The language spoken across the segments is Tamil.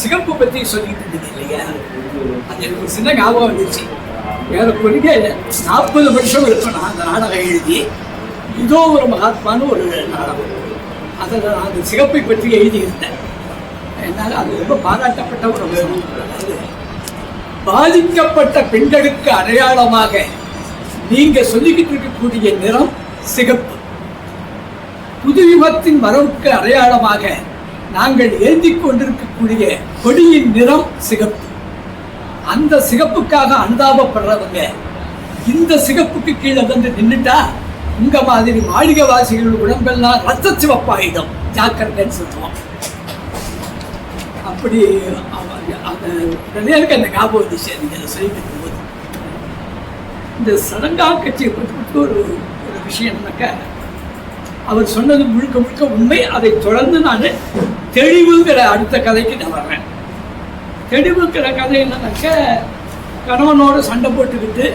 சிகப்பு பத்தி சொல்லிட்டு இருந்தது இல்லையா? அது எனக்கு ஒரு சின்ன ஞாபகம் வந்துச்சு. வேற நாற்பது வருஷம் இருக்கும் நான் அந்த நாடகம் எழுதி. இதோ ஒரு மகாத்மான்னு ஒரு நாடகம். அதில் நான் அந்த சிகப்பை பற்றி எழுதியிருந்தேன். என்னால் அது ரொம்ப பாராட்டப்பட்ட ஒரு பாதிக்கப்பட்ட பெண்களுக்கு அடையாளமாக நீங்க சொல்லிக்கிட்டு இருக்கக்கூடிய நிறம் சிகப்பு. புது யுகத்தின் வரவுக்கு அடையாளமாக நாங்கள் ஏந்தி கொண்டிருக்கக்கூடிய கொடியின் நிறம் சிகப்பு. அந்த சிகப்புக்காக அனுதாபப்படுறவங்க இந்த சிகப்புக்கு கீழே வந்து நின்றுட்டா உங்க மாதிரி மாளிகை வாசிகள் உடம்பெல்லாம் ரத்த சிவப்பாயிடும் ஜாக்கிரதைன்னு சொல்லுவோம். அப்படி அந்த உடனே அந்த ஞாபகம் வந்துச்சு. நீங்க சொல்லிட்டு இருக்கும்போது இந்த சடங்கா கட்சியை பற்றி ஒரு ஒரு விஷயம் என்னக்கா அவர் சொன்னது முழுக்க முழுக்க உண்மை. அதை தொடர்ந்து நான் தெளிவுங்கிற அடுத்த கதைக்கு நான் வர்றேன். தெளிவுங்கிற கதை என்னன்னாக்க கணவனோட சண்டை போட்டுக்கிட்டு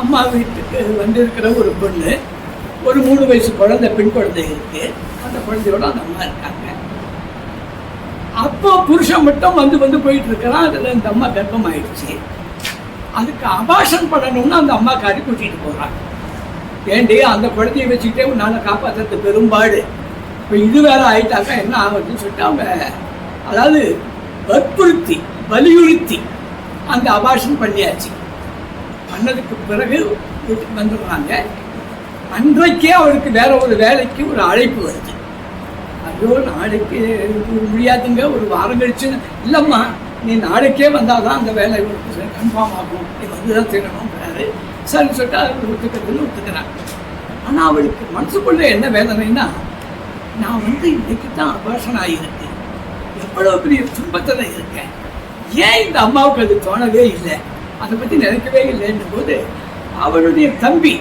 அம்மா வீட்டுக்கு வந்திருக்கிற ஒரு பொண்ணு ஒரு மூணு வயசு குழந்தை பெண் குழந்தை இருக்கு. அந்த குழந்தையோட அந்த அம்மா இருக்காங்க. அப்போ புருஷன் மட்டும் வந்து வந்து போயிட்டு இருக்கிறான் அதில் இந்த அம்மா கர்ப்பம் ஆயிடுச்சு அதுக்கு அபாஷன் பண்ணணும்னு அந்த அம்மா காரி கூட்டிகிட்டு போகிறான் ஏண்டி அந்த குழந்தைய வச்சுக்கிட்டே உன்னால் காப்பாற்றுறது பெரும்பாடு. இப்போ இது வேற ஆயிட்டாக்கா என்ன ஆகுதுன்னு சொல்லிட்டு அவங்க அதாவது வற்புறுத்தி வலியுறுத்தி அந்த அபாஷன் பண்ணியாச்சு. பண்ணதுக்கு பிறகு வீட்டுக்கு வந்துடுறாங்க. அன்றைக்கே அவருக்கு வேற ஒரு வேலைக்கு ஒரு அழைப்பு வருது. ஐயோ நாளைக்கு முடியாதுங்க ஒரு வாரம் கழிச்சு. இல்லைம்மா நீ நாளைக்கே வந்தால் தான் அந்த வேலை உனக்கு கன்ஃபார்ம் ஆகும். நீ வந்து தான் திரும்பணும்ன்றாரு சரி சொல்லிட்டு அவர் ஒத்துக்கிறதுன்னு ஒத்துக்கிறாங்க. ஆனால் அவளுக்கு மனசுக்குள்ளே என்ன வேதனைன்னா நான் வந்து இன்னைக்கு தான் அபாஷன் ஆகியிருக்கு எவ்வளோ பெரிய துன்பத்தில் இருக்கேன். ஏன் இந்த அம்மாவுக்கு அது தோணவே இல்லை? அதை பற்றி நினைக்கவே இல்லைன்னும் போது அவளுடைய தம்பி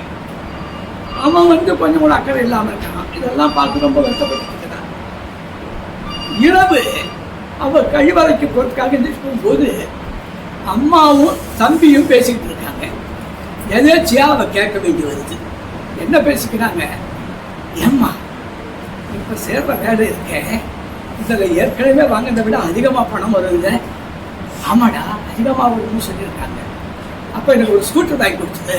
அவன் வந்து கொஞ்சம் கூட அக்கறை இல்லாமல் இருக்கான். இதெல்லாம் பார்த்து ரொம்ப வருத்தப்பட்டிருக்கிறான் இரவு அவன் கழிவறைக்கு போகிறதுக்காக எழுந்திருக்கும் போது அம்மாவும் தம்பியும் பேசிக்கிட்டு இருக்காங்க. எதேச்சியாக அவள் கேட்க வேண்டி வருது. என்ன பேசிக்கிறாங்க? ஏம்மா இப்போ சேர்ற வேலை இருக்கேன். இதில் ஏற்கனவே வாங்கினதை விட அதிகமாக பணம் வருதுல்ல ஆமாடா அதிகமாக வரும்னு சொல்லியிருக்காங்க. அப்போ எனக்கு ஒரு ஸ்கூட்டர் வாங்கி கொடுத்தது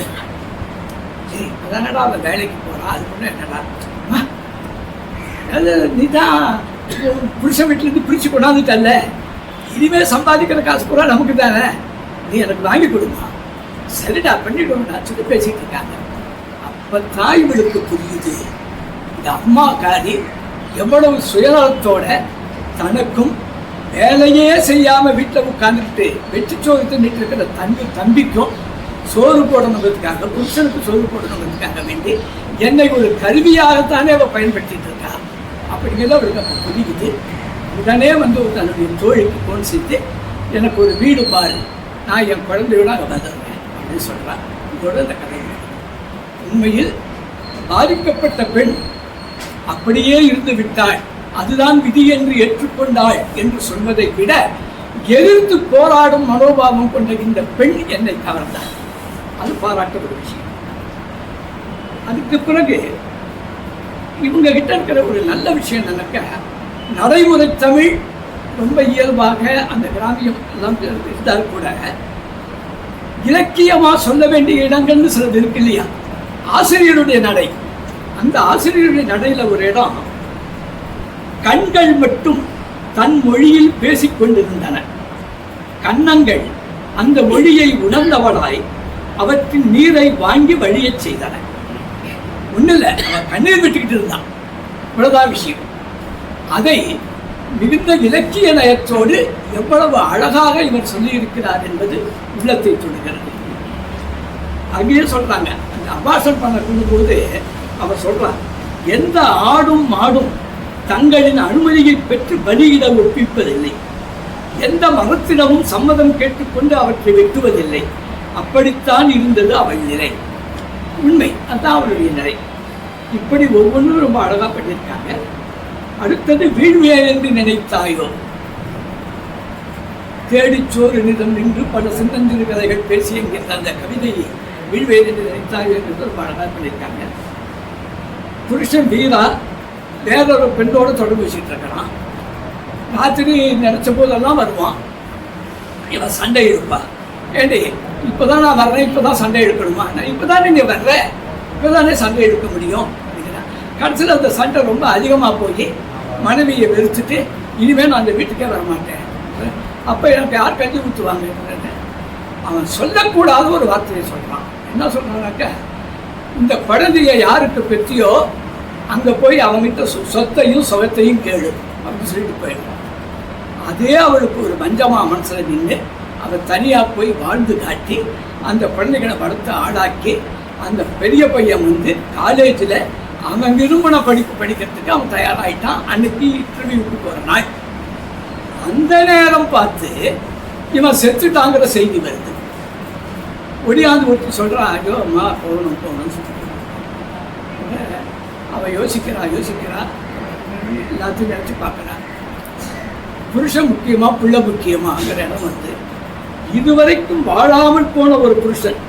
சரி அதானடா அவன் வேலைக்கு போகிறா அது ஒன்றும் என்னடா அது நீ தான் புருஷ வீட்டிலேருந்து பிரித்து கொண்டாந்துட்டல்ல. இனிமேல் சம்பாதிக்கிற காசு கூட நமக்கு தானே. நீ எனக்கு வாங்கி கொடுமா. சரிடா பண்ணிடுவோம்டா சொல்லி பேசிட்டு இருக்காங்க. அப்போ தாய்களுக்கு புரியுது. இந்த அம்மாக்காரி எவ்வளவு சுயநலத்தோட தனக்கும் வேலையே செய்யாமல் வீட்டில் உட்காந்துக்கிட்டு வெற்றி சோறு தின்னுட்டு இருக்கிற தம்பி தம்பிக்கும் சோறு போடணுங்கிறதுக்காக புருஷனுக்கு சோறு போடணுங்கிறதுக்காக வேண்டி என்னை ஒரு கருவியாகத்தானே அவள் பயன்படுத்திட்டு இருக்கா? அப்படிங்கிறத அவருக்கு அப்போ புரியுது. உடனே வந்து தன்னுடைய தோழிக்கு போன் செய்து எனக்கு ஒரு வீடு பாரு. நான் என் குழந்தையோட அங்கே வந்துடுறேன் அப்படின்னு சொல்கிறான் இதோட இந்த கதை உண்மையில் பாதிக்கப்பட்ட பெண் அப்படியே இருந்து விட்டாள் அதுதான் விதி என்று ஏற்றுக்கொண்டாள் என்று சொல்வதை விட எதிர்த்து போராடும் மனோபாவம் கொண்ட இந்த பெண் என்னை கவர்ந்தார் அது பாராட்ட ஒரு விஷயம். அதுக்கு பிறகு இவங்க கிட்ட இருக்கிற ஒரு நல்ல விஷயம் என்னன்னாக்க நடைமுறை தமிழ் ரொம்ப இயல்பாக அந்த கிராமியம் எல்லாம் இருந்தால் கூட இலக்கியமா சொல்ல வேண்டிய இடங்கள்னு சிலது இருக்கு இல்லையா? ஆசிரியருடைய நடை. அந்த ஆசிரியருடைய நடையில ஒரு இடம். கண்கள் மட்டும் தன் மொழியில் பேசிக் கொண்டிருந்தன. கன்னங்கள் அந்த மொழியை உணர்ந்தவளாய் அவற்றின் நீரை வாங்கி வழியச் செய்தன. ஒன்றும் கண்ணீர் விட்டுக்கிட்டு இருந்தான். இவ்வளவுதான் விஷயம். அதை மிகுந்த இலக்கிய நயத்தோடு எவ்வளவு அழகாக இவர் சொல்லியிருக்கிறார் என்பது உள்ளத்தை தொடுகிறது. அங்கேயே சொல்றாங்க. அந்த அபாசம் பண்ண போது அவர் சொல்றார் எந்த ஆடும் மாடும் தங்களின் அனுமதியை பெற்று பலியிட ஒப்பிப்பதில்லை. எந்த மரத்திடமும் சம்மதம் கேட்டுக்கொண்டு அவற்றை வெட்டுவதில்லை. அப்படித்தான் இருந்தது அவள் நிலை. உண்மை அதான் அவளுடைய நிலை. இப்படி ஒவ்வொன்றும் ரொம்ப அழகாக பண்ணியிருக்காங்க. அடுத்தது வீழ்வே என்று நினைத்தாயோ? தேடிச்சோறு நிதம் நின்று பல சின்னஞ்சிறு கதைகள் பேசி என்கின்ற அந்த கவிதையை வீழ்வே என்று நினைத்தாயோ என்று ரொம்ப அழகாக பண்ணியிருக்காங்க. புருஷன் வீரா வேறொரு பெண்ணோட தொடர்பு வச்சுட்டு இருக்கிறான் ராத்திரி நினச்ச போதெல்லாம் வருவான். இவன் சண்டை இருப்பா. ஏண்டி இப்போதான் நான் வர்றேன் இப்போ தான் சண்டை எடுக்கணுமா? நான் இப்போதானே நீ வர்ற இப்போதானே சண்டை எடுக்க முடியும்? அப்படிங்கிறேன். கடைசியில் அந்த சண்டை ரொம்ப அதிகமாக போய் மனைவியை வெறுத்துட்டு இனிமேல் நான் அந்த வீட்டுக்கே வரமாட்டேன். அப்போ எனக்கு யார் கஞ்சி ஊற்றுவாங்க அவன் சொல்லக்கூடாத ஒரு வார்த்தையை சொல்கிறான் என்ன சொல்கிறானாக்க இந்த குழந்தைய யாருக்கு பெற்றியோ அங்கே போய் அவன்கிட்ட சொ- சொத்தையும் சுகத்தையும் கேளு அப்படின்னு சொல்லிட்டு போயிடுவான். அதே அவளுக்கு ஒரு மஞ்சமா மனசில் நின்று அவள் தனியாக போய் வாழ்ந்து காட்டி அந்த குழந்தைகளை வளர்த்து ஆளாக்கி அந்த பெரிய பையன் வந்து காலேஜில் அவன் விரும்பின படிப்பு படிக்கிறதுக்கு அவன் தயாராகிட்டான் அன்னைக்கு இன்டர்வியூக்கு போகிற நாய் அந்த நேரம் பார்த்து இவன் செத்துட்டாங்கிற செய்தி வருது. ஒடியாந்து ஒருத்தர் சொல்கிறான் ஐயோ அம்மா போகணும் போகணும்னு சொல்லிட்டு அவன் யோசிக்கிறான் யோசிக்கிறான் எல்லாத்தையும் நினச்சி பார்க்குறான் புருஷன் முக்கியமாக புள்ள முக்கியமாங்கிற இடம் வந்து இதுவரைக்கும் வாழாமல் போன ஒரு புருஷன்.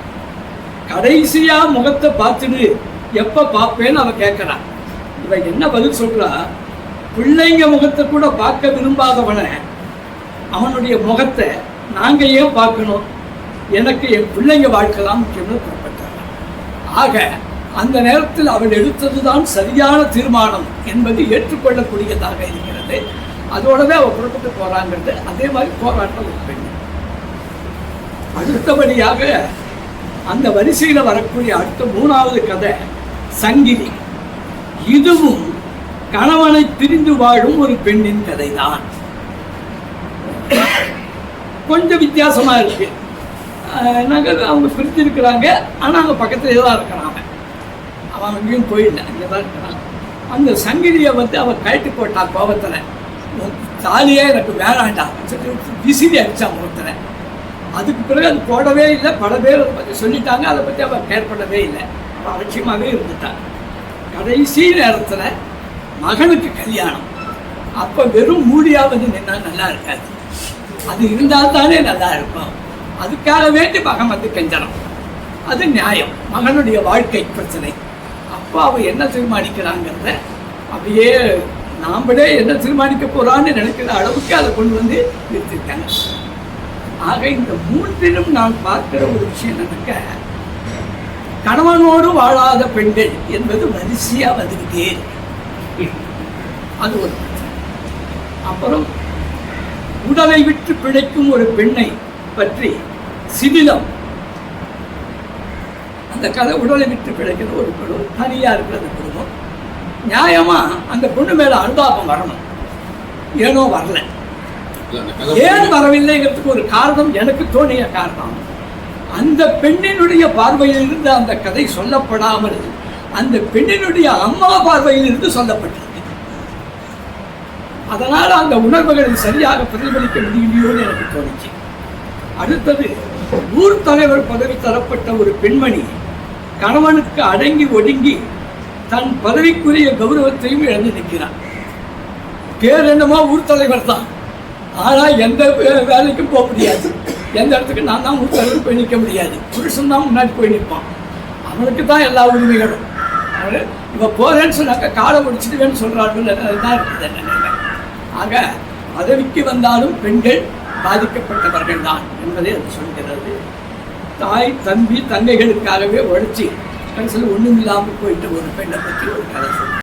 கடைசியாக முகத்தை பார்த்துட்டு எப்போ பார்ப்பேன்னு அவன் கேட்குறான் இவன் என்ன பதில் சொல்கிறா பிள்ளைங்க முகத்தை கூட பார்க்க விரும்பாதவனை அவனுடைய முகத்தை நாங்கள் ஏன் பார்க்கணும்? எனக்கு என் பிள்ளைங்க வாழ்க்கை தான் முக்கியம்னு புறப்பட்டார் ஆக அந்த நேரத்தில் அவள் எடுத்ததுதான் சரியான தீர்மானம் என்பது ஏற்றுக்கொள்ளக்கூடியதாக இருக்கிறது. அதோடவே அவள் புறப்பட்டு போறாங்கிறது அதே மாதிரி போராட்டம் ஒரு பெண் அடுத்தபடியாக அந்த வரிசையில் வரக்கூடிய அடுத்த மூணாவது கதை சங்கிலி. இதுவும் கணவனை பிரிந்து வாழும் ஒரு பெண்ணின் கதைதான். கொஞ்சம் வித்தியாசமா இருக்கு. நாங்கள் அவங்க பிரிஞ்சிருக்கிறாங்க ஆனால் அவங்க பக்கத்துலேயே தான் இருக்கிறாங்க அவன். அங்கேயும் போயிடல அங்கே தான் இருக்கிறான். அந்த சங்கிலியை வந்து அவன் கழட்டி போட்டான் கோபத்தில். தாலியே எனக்கு வேணாண்டாம் சொல்லிட்டு விசிறி அடித்தான் முகத்தில். அதுக்கு பிறகு அது போடவே இல்லை. பல பேர் அதை பற்றி சொல்லிட்டாங்க. அதை பற்றி அவன் கேர் பண்ணவே இல்லை. அவன் அலட்சியமாகவே இருந்துட்டான். கடைசி நேரத்தில் மகனுக்கு கல்யாணம். அப்போ வெறும் மூடியாவது நின்னா நல்லா இருக்காது. அது இருந்தால் தானே நல்லா இருக்கும். அதுக்காக வேண்டி மகன் வந்து கெஞ்சணும் அது நியாயம். மகனுடைய வாழ்க்கை பிரச்சனை. அப்பாவை அவ என்ன தீர்மானிக்கிறாங்கிறத அப்படியே நாமளே என்ன தீர்மானிக்க போறான்னு நினைக்கிற அளவுக்கு அதை கொண்டு வந்து நிறுத்திருக்காங்க ஆக இந்த மூன்றிலும் நான் பார்க்கிற ஒரு விஷயம் நடக்க கணவனோடு வாழாத பெண்கள் என்பது வரிசையா வந்துக்கிட்டே அது ஒரு பிரச்சனை. அப்புறம் உடலை விட்டு பிழைக்கும் ஒரு பெண்ணை பற்றி சிதிலம். அந்த கதை உடலை விட்டு பிழைக்கிற ஒரு குடும்பம் தனியா இருக்கிற அந்த குடும்பம். நியாயமா அந்த பொண்ணு மேல அனுதாபம் வரணும். ஏனோ வரல. ஏன் வரவில்லைங்கிறதுக்கு ஒரு காரணம் எனக்கு தோணிய காரணம். அந்த பெண்ணினுடைய பார்வையிலிருந்து அந்த கதை சொல்லப்படாமல் அந்த பெண்ணினுடைய அம்மா பார்வையிலிருந்து சொல்லப்பட்டிருக்கு அதனால அந்த உணர்வுகளை சரியாக பிரதிபலிக்க முடியலையோன்னு எனக்கு தோணுச்சு. அடுத்தது ஊர் தலைவர் பதவி தரப்பட்ட ஒரு பெண்மணி கணவனுக்கு அடங்கி ஒடுங்கி தன் பதவிக்குரிய கௌரவத்தையும் இழந்து நிற்கிறான் பேர் என்னமோ ஊர் தலைவர் தான். ஆனால் எந்த வே- வேலைக்கும் போக முடியாது. எந்த இடத்துக்கு நான் தான் ஊர் தலைவர் போய் நிற்க முடியாது. புருஷன் தான் முன்னாடி போய் நிற்பான். அவனுக்கு தான் எல்லா உரிமைகளும். அவர் இவ போறேன்னு சொன்னாக்க காலை முடிச்சிடுவேன்னு சொல்றாங்க தான் இருக்குது. ஆக பதவிக்கு வந்தாலும் பெண்கள் பாதிக்கப்பட்டவர்கள் தான் என்பதை அது சொல்கிறது. தாய் தம்பி தங்கைகளுக்காகவே உழைச்சி கடைசியில் ஒன்றும் இல்லாமல் போயிட்டு ஒரு பெண்ணை பற்றி ஒரு கதை சொல்லு